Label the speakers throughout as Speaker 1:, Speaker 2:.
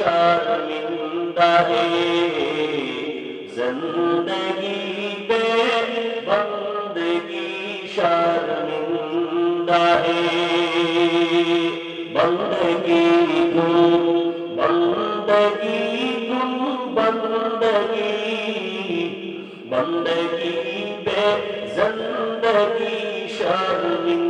Speaker 1: شرمندہ زندگی پہ بندگی شرمندہ بندگی گم بندگی گم بندگی بندگی پہ زندگی شرمندہ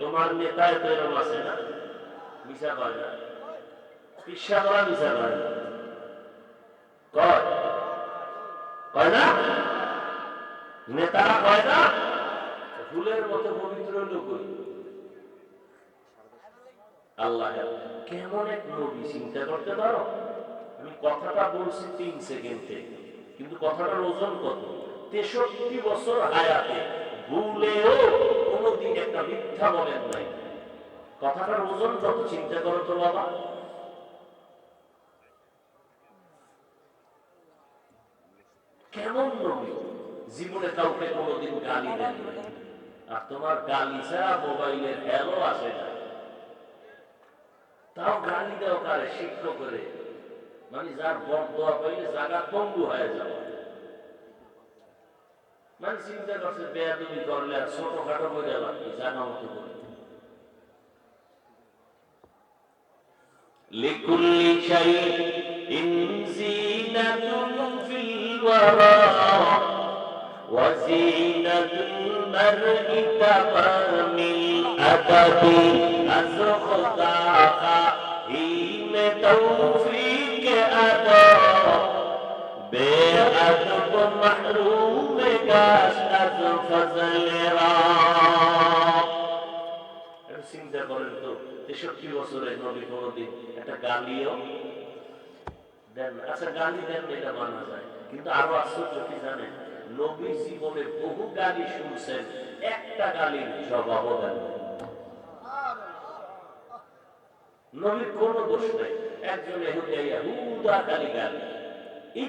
Speaker 1: তোমার নেতায় তো এরকম আছে না? মিশা পায় না। পিসা করা মিশা পায় না। আল্লাহ, কেমন এক চিন্তা করতে পারো? আমি কথাটা বলছি তিন সেকেন্ডে কিন্তু কথাটার ওজন কত? তেষট্টি বছর হায়াতে ভুলেও কোনোদিন একটা মিথ্যা বলেন নাই। কথাটার ওজন কত, চিন্তা করো তো বাবা। কেমন নবী? জীবনে কাউকে কোনোদিন গালি দেন আর তোমার গালি ছাড়া মোবাইলের হ্যালো আসে না। তাও গালি দেও কারে শিক্ষক করে। মানে যার বদয়া পাইলে জায়গা পঙ্গু হয়ে যাবে মানে চিন্তা করছে বেয়াদবি করলে আর ছোট খাটো করে লাগবে জানা মতো করে لكل شيء زينة في الورى وزينة المرء تمام الأدب أزخداخ حين توفيق أدا بأدب محروم গাছ আজ ফজলেরা একটু চিন্তা করেন তো তেষট্টি বছরে নবী কোনদিন একটা গালিও দেন না। আচ্ছা গালি দেন না, এটা মানা যায় কিন্তু আরো আশ্চর্য কি জানেন নবী জীবনে বহু গালি শুনছেন একটা গালির জবাবও দেন নাই। নবীর কোনো দোষ নাই একজন এহুদিয়া হুদা গালি গালি কত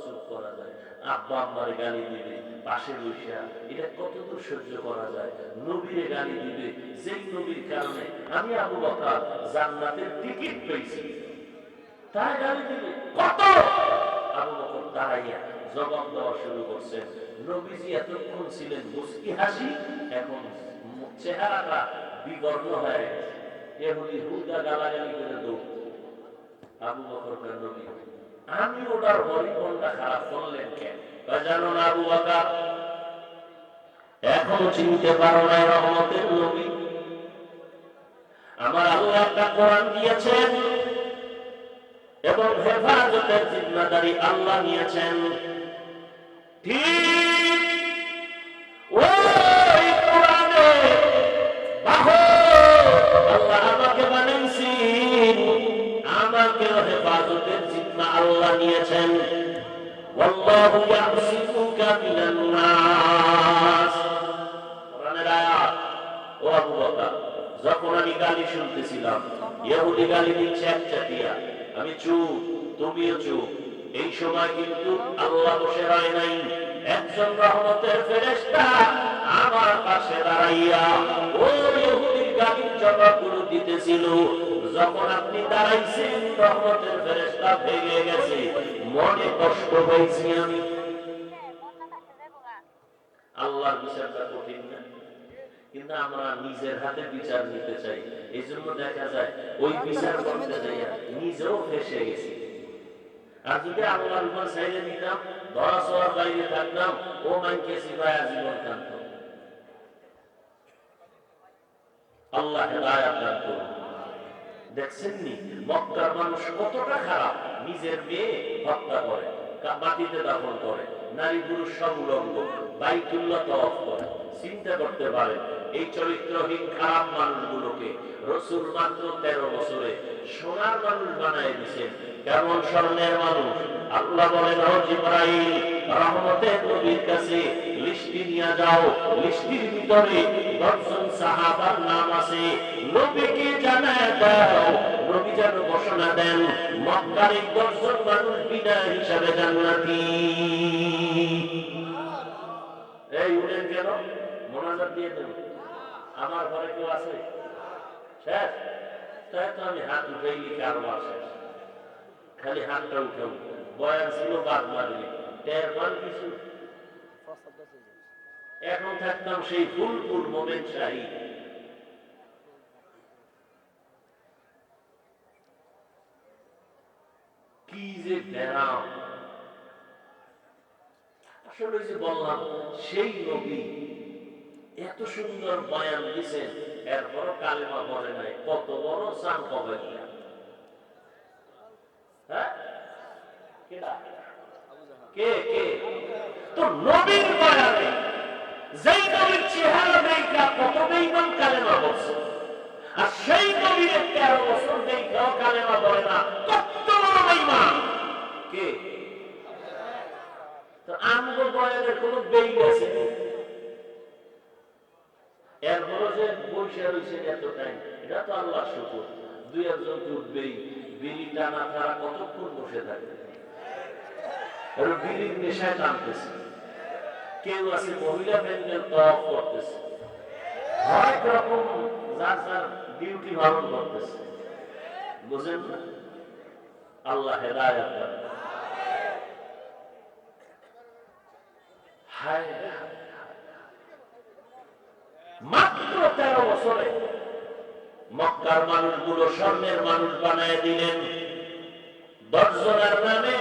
Speaker 1: সহ্য করা যায়? নবীরে গালি দিবে, যেই নবীর কারণে আমি আবু বকর জান্নাতের টিকিট পেয়েছি। তার গালি দিবে। কত? আবু বকর দাঁড়াইয়া জবাব দেওয়া শুরু করছেন। নবীজি এতক্ষণ ছিলেন হাসি, এখন চেহারাটা হয়ে এহুদি হুদা গালাগালি করে দৌড়। আবু নবী আমি ওটার খারাপ করলেন কেন? জানো না আবু বকর, এখনও চিনতে পারো না রহমতের নবী। আমার আল্লাহ একটা কোরআন দিয়েছেন এবং হেফাজতের জিম্মাদারি আল্লাহ নিয়েছেন। ঠিক والله يعصمك من الناس কোরআনের আয়াত ও আবু বকর যখন আমি গালি শুনতেছিলাম ইহুদি গালি দিচ্ছে এক চাটিয়া আমি চুপ তুমিও চুপ এই সময় কিন্তু আল্লাহ বসে হয় নাই একজন রহমতের ফেরেশতা আমার পাশে দাঁড়াইয়া ও ইহুদির গালির জবাবগুলো দিতেছিল যখন আপনি দাঁড়াইছেন, রহমতের ফেরেশতা ভেঙে গেছে। মনে কষ্ট হয়েছি আমি। আল্লাহর বিচারটা কঠিন না। কিন্তু আমরা নিজের হাতে বিচার নিতে চাই। এই জন্য দেখা যায়, ওই বিচার করতে যাই নিজেও ফেসে গেছি। আর যদি আল্লাহর উপর ছেড়ে দিতাম ধরা ছোঁয়ার বাইরে থাকতাম, ও মানকে সিপাই আজীবন কান্ত আল্লাহ হেদায়াত দান করুন। দেখছেন নি? মক্কার মানুষ কতটা খারাপ। নিজের মেয়ে হত্যা করে মাটিতে দাফন করে, নারী পুরুষ সব উলঙ্গ, বাইতুল্লাহ করে। চিন্তা করতে পারে এই চরিত্রহীন খারাপ মানুষগুলোকে রসুল মাত্র তেরো বছরে সোনার মানুষ বানায় দিছেন কেমন স্বর্ণের মানুষ? আল্লাহ বলেন জিব্রাইল, রহমতের নবীর কাছে লিস্টি নিয়ে যাও। লিস্টির ভিতরে দশজন সাহাবার নাম আছে। নবীকে জানায় দাও। নবী যেন ঘোষণা দেন, মক্কার এই মানুষ বিদায় হিসাবে জান্নাতি। এই উঠেন কেন? মোনাজাত দিয়ে দেব আমার ঘরে কেউ আছে? শেষ। তাই তো আমি হাত উঠাইলি কারবার শেষ। খালি হাতটা উঠাবো বয়ান ছিল বাদ মারলি। টের মান কিছু? এখন থাকতাম সেই ফুলপুর মোমেন শাহী। কি যে ব্যারাম আসলে যে বললাম, সেই নবী এত সুন্দর বয়ান দিছেন, এরপরও কালেমা বলে নাই, কত বড় চান কবে হ্যাঁ? কে? কে? তো নবীর বয়ানে। যেই চেহারা দেখা কত বেইমান কালেমা বলছে আর সেই নবীর তেরো বছর দেখাও কালেমা বলে না কত বড় বেইমান কে তো আমগো বয়ানের বেই আছে এরপরও যে বসে রয়েছে এত টাইম এটা তো আল্লাহ শুকুর দুই একজন উঠবেই বিড়ি টানা তারা কতক্ষণ বসে থাকে। বিড়ির নেশায় টানতেছে কেউ আছে, মহিলা প্যান্ডেল তফ করতেছে। হরেক রকম যার যার ডিউটি পালন করতেছে। বুঝেন আল্লাহ হেদায়ত মাত্র তেরো বছরে মক্কার মানুষগুলো স্বর্ণের মানুষ বানায় দিলেন। দশজনের নামে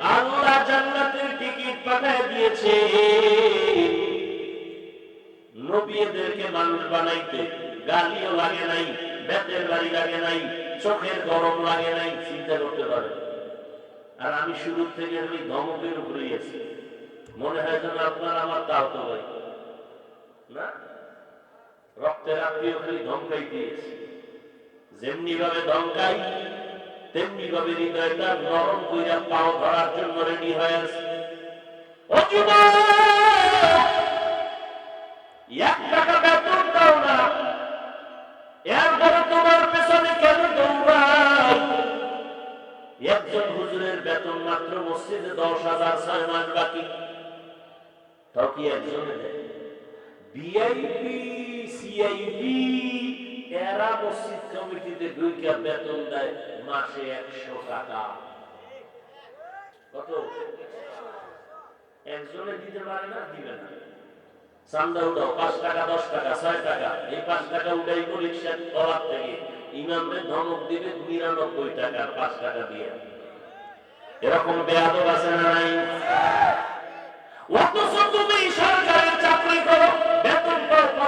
Speaker 1: আল্লাহ জান্নাতের টিকিট পাঠায় দিয়েছে। নবীদেরকে মানুষ বানাইতে গালিও লাগে নাই, বেতের বাড়ি লাগে নাই, চোখের গরম লাগে নাই, চিন্তা করতে পারে। আর আমি শুরু থেকে ওই ধমকের উপরেই আছি। মনে হয় যেন আপনার আমার তাও তো ভাই না? রক্তের আত্মীয় খালি ধমকাই দিয়েছে। যেমনি ভাবে ধমকাই তেমনি ভাবে হৃদয়টা নরম কইরা পাও ধরার জন্য রেডি হয়ে আছে। না। তোমার পেছনে কেন একজন বেতন মাত্র মসজিদে দশ হাজার বাকি। তাও কি একজনে দেয় বিআইপি সিআইপি এরা মসজিদ কমিটিতে দুইটা বেতন দেয় মাসে একশো টাকা। কত? একজনে দিতে পারে না, দিবে না। চান্দা উঠাও, পাঁচ টাকা, দশ টাকা, ছয় টাকা। এই পাঁচ টাকা থেকে। ধমক দিবে, নিরানব্বই টাকা, পাঁচ টাকা দিয়ে। এরকম বেয়াদব আছে না নাই? অথচ তুমি সরকারের চাকরি করো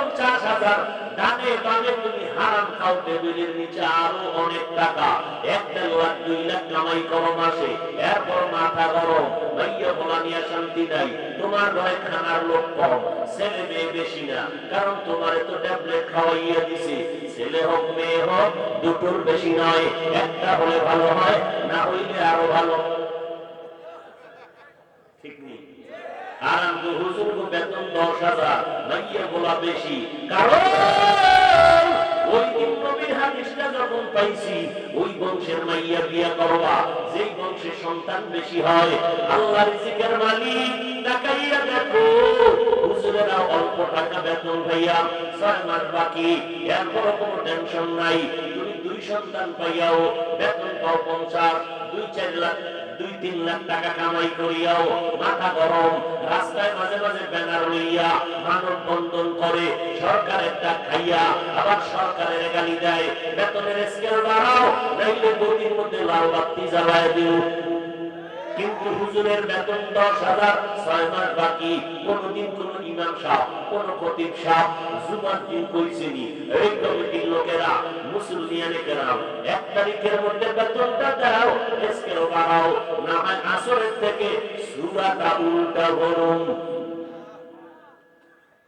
Speaker 1: পঞ্চাশ হাজার। ডানে বামে তুমি হারাম খাও, টেবিলের নিচে আরও অনেক টাকা। এক দেড় লাখ দুই লাখ কামাই করো মাসে। এরপর মাথা গরম। ভাইয়া বলা শান্তি নাই। তোমার ঘরে খানার লোক কম। ছেলে মেয়ে বেশি না। কারণ তোমার তো ট্যাবলেট খাওয়াইয়া দিছি। ছেলে হোক, মেয়ে হোক, দুটোর বেশি নয়। একটা হলে ভালো হয়, না হইলে আরও ভালো। ঠিক নেই? আর হুজুর বেতন দশ হাজার ভাইয়া বলা বেশি। কারণ মাইয়া হয় আল্লাহ মালিক, তাকাইয়া অল্প টাকা বেতন ভাইয়া ছয় মাস বাকি এরপর টেনশন নাই। তুমি দুই সন্তান পাইয়াও বেতন পাও পঞ্চাশ দুই চার লাখ, দুই তিন লাখ টাকা কামাই করিয়াও মাথা গরম, রাস্তায় মাঝে মাঝে ব্যানার লইয়া মানব বন্ধন করে, সরকারের টাকা খাইয়া আবার সরকারের গালি দেয়। বেতনের স্কেল বাড়াও, নাইলে গতির মধ্যে লাল বাতি জ্বালায় দিও। কিন্তু হুজুরের বেতন দশ হাজার, ছয় মাস বাকি। কোনদিন কোন ইমাম সাহ কোন খতিব সাহ জুমার দিন কইছেনি। এই কমিটির লোকেরা মুসলিয়ানে কেরাম, এক তারিখের মধ্যে বেতনটা দাও এসকেও বাড়াও, না হয় আসরের থেকে সুরাটা উল্টা গরম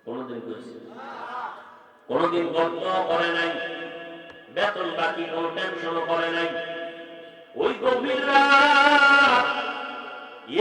Speaker 1: কোনদিন কইছে? কোনদিন গল্প করে নাই, বেতন বাকি কোন টেনশনও করে নাই। ওই গভীর রাত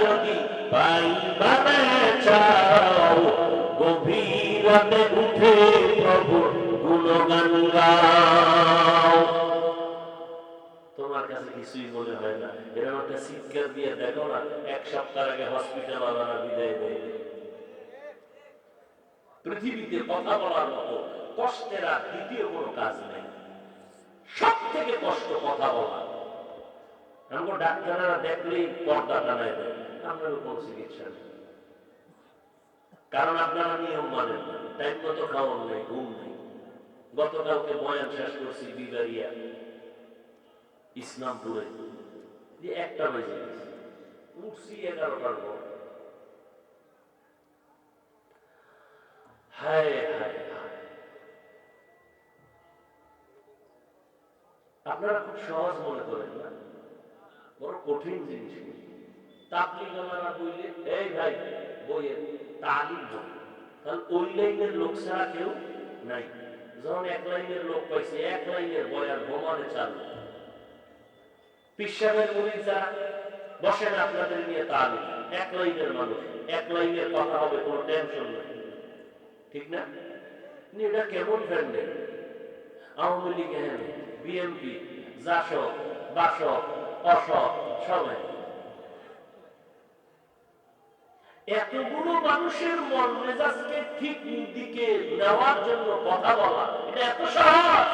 Speaker 1: যদি চাও গভীরতে উঠে প্রভু গুণগান গাও। সপ্তাহ আগে হসপিটাল বিদায় দেয়। পৃথিবীতে কথা বলার মতো কষ্টের কোনো কাজ নেই। সব থেকে কষ্ট কথা বলা। আমরা ডাক্তাররা দেখলেই পর্দা টানায় দেয়। আপনার কোনো চিকিৎসা নেই কারণ আপনারা নিয়ম মানেন না। টাইম মতো খাওয়ান নেই, ঘুম নেই। গতকালকে বয়ান শেষ করছি বিবারিয়া। ইসলামপুরে যে একটা বেজে গেছে। উঠছি এগারোটার পর। হায় হায়। আপনারা খুব সহজ মনে করেন না? বড় কঠিন জিনিস। তাবলিগালারা বইলে এই ভাই, বইয়ের তালিম বই তাহলে ওই লাইনের লোক ছাড়া কেউ নাই। যখন এক লাইনের লোক পাইছে, এক লাইনের বয়ান ভ্রমণে চালু পিসাবের মুড়ি যারা বসেন আপনাদের নিয়ে তালিম। এক লাইনের মানুষ, এক লাইনের কথা হবে, কোনো টেনশন নাই। ঠিক না? এটা কেমন ফ্রেন্ডের আওয়ামী লীগ বিএনপি জাসক বাসক অসক সবাই এতগুলো মানুষের মন মেজাজকে ঠিক দিকে নেওয়ার জন্য কথা বলা, এটা এত সহজ।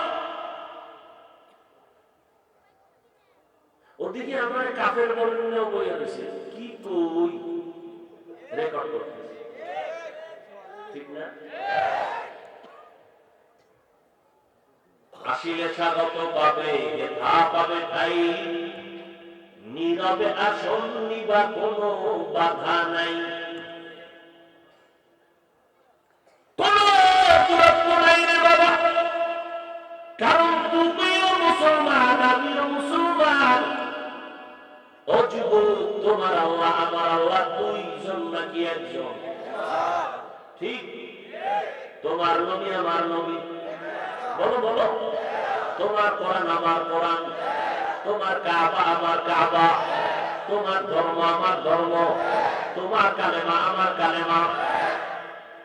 Speaker 1: ওদিকে আমার কাফের বর্ণনাও বই রয়েছে কি কই? রেকর্ড করতেছে। ঠিক না? আসিলে স্বাগত পাবে পাবে তাই। নীরবে আসন নিবা কোনো বাধা নাই। তোমার আল্লাহ, আমার আল্লাহ ঠিক? তোমার নবী, আমার নবী। বলো বলো। তোমার কোরআন, আমার কোরআন। তোমার কাবা আমার কাবা। তোমার ধর্ম আমার ধর্ম। তোমার কালেমা আমার কালেমা।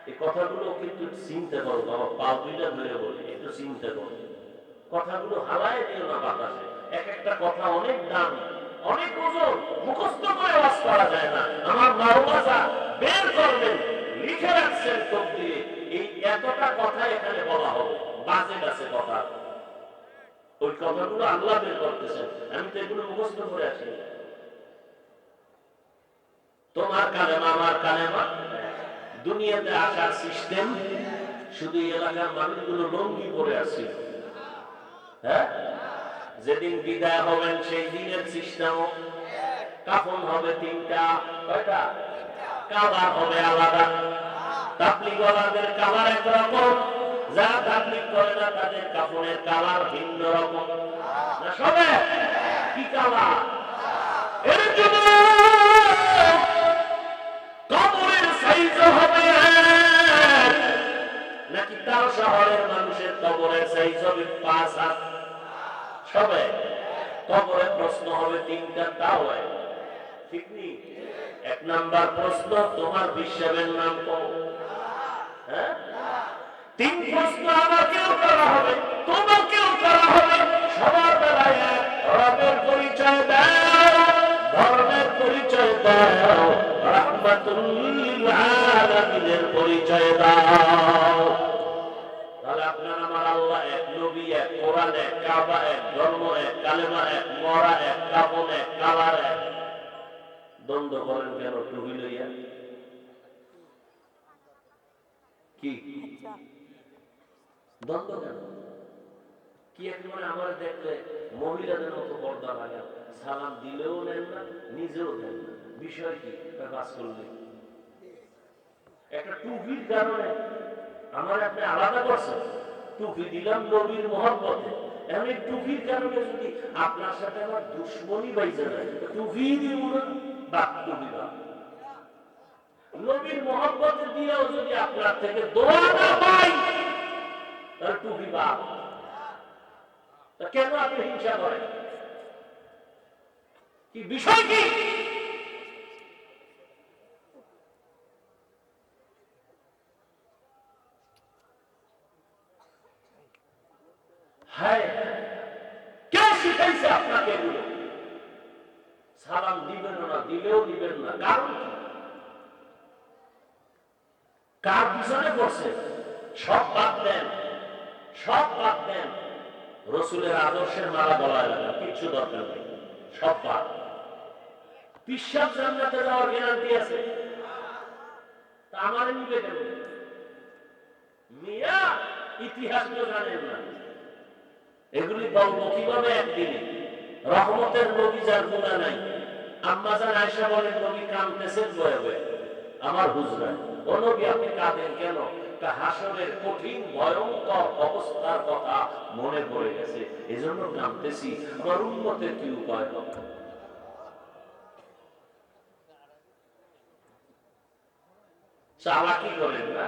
Speaker 1: এই কথাগুলো কিন্তু চিন্তা করো বাবা, পা দুইটা ধরে বলি, একটু চিন্তা করো কথাগুলো হালায় দিও না বাতাসে। এক একটা কথা অনেক দাম, অনেক ওজন, মুখস্থ করে বাস করা যায় না। আমার মারুবাজা বের করবেন, লিখে রাখছেন চোখ দিয়ে এই এতটা কথা এখানে বলা হবে বাজেট আছে কথা। ওই কথাগুলো আল্লাহ বের করতেছেন আমি তো এগুলো মুখস্থ করে আসি তোমার কালেমা আমার কালেমা দুনিয়াতে আসার সিস্টেম শুধু এলাকার মানুষগুলো লঙ্গি পরে আসছিল হ্যাঁ? যেদিন বিদায় হবেন, সেই দিনের সিস্টেম কাফন হবে তিনটা, কয়টা? কাবার হবে আলাদা। তাবলিগওয়ালাদের কালার একরকম যারা তাবলিগ করে না, তাদের কাপড়ের কালার ভিন্ন রকম। সবে? কি কালার? এর জন্য কবরের সাইজ হবে। নাকি তার শহরের মানুষের কবরের সাইজ হবে পাঁচ হাত? সবে? কবরে প্রশ্ন হবে তিনটা, তাও। ঠিক নেই এক নাম্বার প্রশ্ন, তোমার বিশ্বের নাম কম হ্যাঁ? তিন প্রশ্ন আমাকেও করা হবে, তোমাকেও করা হবে। সবার বেলায় পরিচয় দাও, ধর্মের পরিচয় দাও কি? দ্বন্দ্ব কেন? কি একেবারে আমার দেখলে মহিলাদের মতো পর্দা লাগান সালাম দিলেও নেন না, নিজেও নেন না। বিষয় কি? কাজ করলে। একটা টুপির কারণে আমার আপনি আলাদা করছেন টুপি দিলাম নবীর মহব্বতে। এই টুপির কারণে যদি আপনার সাথে আমার দুশ্মনী বাইজে যায়, টুপি দিব না বা টুপি নবীর মহব্বতে দিয়েও যদি আপনার থেকে দোয়া না টুপি কেন আপনি হিংসা করেন? কি বিষয় কি হায় কে শিখাইছে আপনাকে এগুলো সালাম দিবেন না দিলেও দিবেন না কারণ কি কার পিছনে পড়ছে সব বাদ দেন সব বাদ দেন মালা গলায় লাগা কিচ্ছু দরকার নেই, সব জান্নাতে যাওয়ার গ্যারান্টি আছে। তা আমার মিয়া ইতিহাস তো জানেন না। এগুলি বলব কীভাবে একদিনে? রহমতের নবী যার গুণা নাই। আম্মা জান আয়সা বলেন, নবী কাঁদতেছেন বয়ে বয়ে আমার হুজরায় ও নবী আপনি কাঁদেন কেন? তা হাসরের কঠিন, ভয়ঙ্কর অবস্থার কথা মনে পড়ে গেছে। এজন্য কাঁদতেছি আমার উন্মতের কি উপায় হবে? চালাকি করেন না।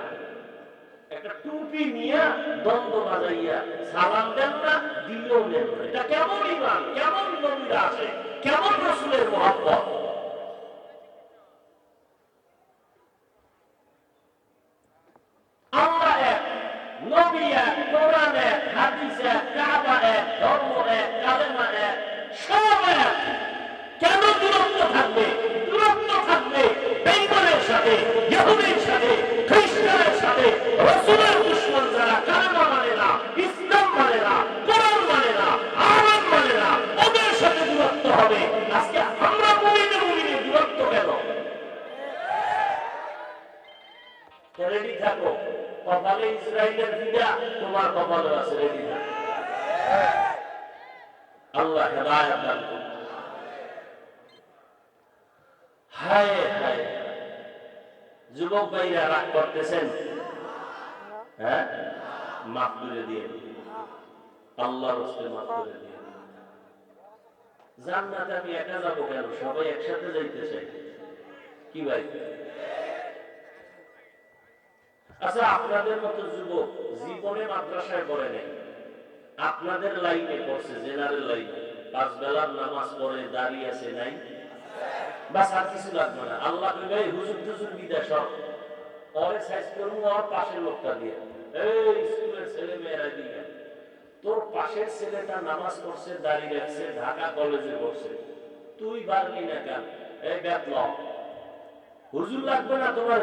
Speaker 1: একটা টুপি নিয়ে দ্বন্দ্ব বাজাইয়া সালাম দেন না নেন এটা কেমন ইমান কেমন নবীরা আছে কেমন রসুলের মহাব্বত? ভাইরা রাগ করতেছেন? হ্যাঁ? মাফ করে দিয়ে। আল্লাহ রসে মাফ করে দিয়ে। জান্নাতে আমি একা যাব কেন? সবাই একসাথে যাইতে চাই। কি ভাই? আচ্ছা আপনাদের মতো যুবক জীবনে মাদ্রাসায় পড়ে নেই। আপনাদের লাইনে পড়ছে, জেনারেল লাইনে। পাঁচ বেলার নামাজ পড়ে, দাঁড়িয়ে আছে, নাই? বাস আর কিছু লাগবে না। আল্লাহ হুজুর টুজুর বিদেশ সব। পরে শেষ করব আমার পাশের লোকটা দিয়ে। এই স্কুলের ছেলে মেয়েরা দিয়ে। তোর পাশের ছেলেটা নামাজ পড়ছে, দাঁড়িয়ে রাখছে ঢাকা কলেজে পড়ছে। তুই বারলি না কেন? এই ব্যাপ হুজুর লাগবে না তোমার